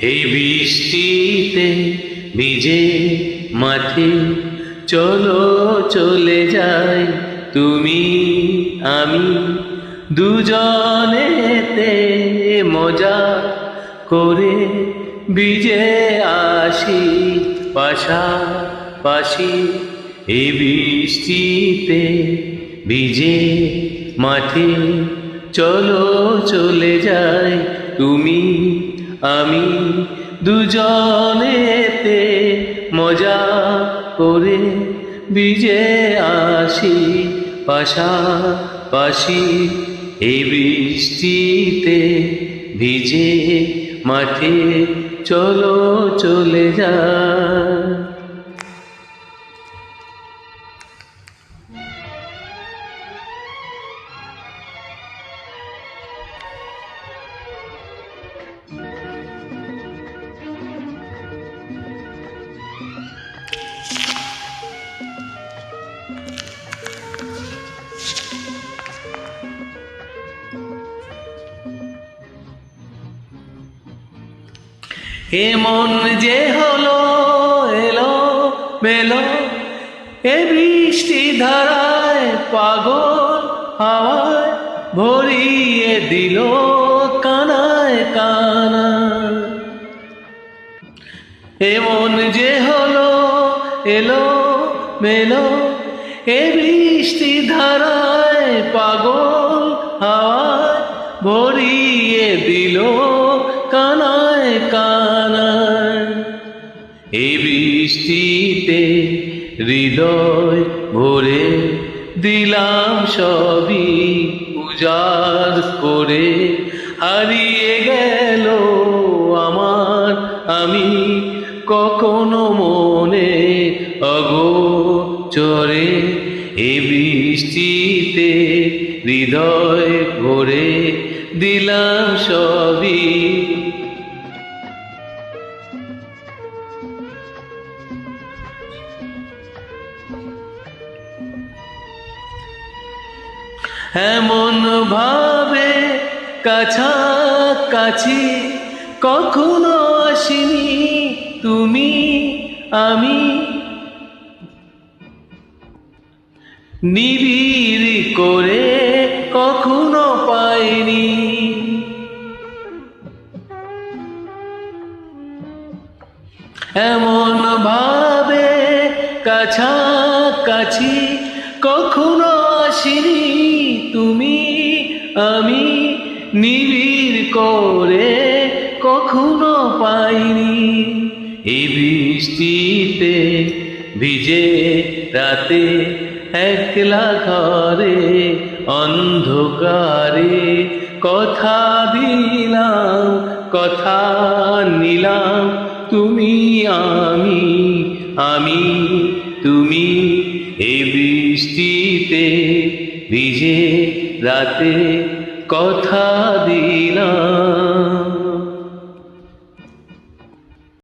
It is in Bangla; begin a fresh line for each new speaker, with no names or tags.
এই বৃষ্টিতে ভিজে মাঠে চলো, চলে যাই তুমি, আমি। দুজনেতে মজা করে ভিজে আসি পাশাপাশি। এই বৃষ্টিতে ভিজে মাঠে চলো, চলে যাই তুমি আমি দুজনেতে মজা করে বিজে আসি পাশাপাশি এই বৃষ্টিতে ভিজে মাঠে চলো চলে যায় এমন যে হলো, এলো, মেলো, এ বৃষ্টি ধারায় পাগল হাওয়ায় ভরিয়ে দিল কানায় কানা এমন যে হলো, এলো, মেলো, এ বৃষ্টি ধারায় পাগল হাওয়ায় ভরিয়ে দিল কানায় কানায়। এই বৃষ্টিতে হৃদয় ভরে দিলাম সবই উজাড় করে। হারিয়ে গেল আমার আমি কখনো মনে অগোচরে। এ বৃষ্টিতে হৃদয় ভরে দিলাম সবই এমন ভাবে কাছাকাছি কখনো আসিনি তুমি আমি। নিবিড় করে কখনো পাইনি। এমন ভাবে কাছাকাছি কখনো আসিনি তুমি, আমি নিবিড় করে কখনো পাইনি। এই বৃষ্টিতে ভিজে রাতে একলা ঘরে অন্ধকারে কথা দিলাম, কথা নিলাম, তুমি, আমি আমি রাতে কথা দিলাম।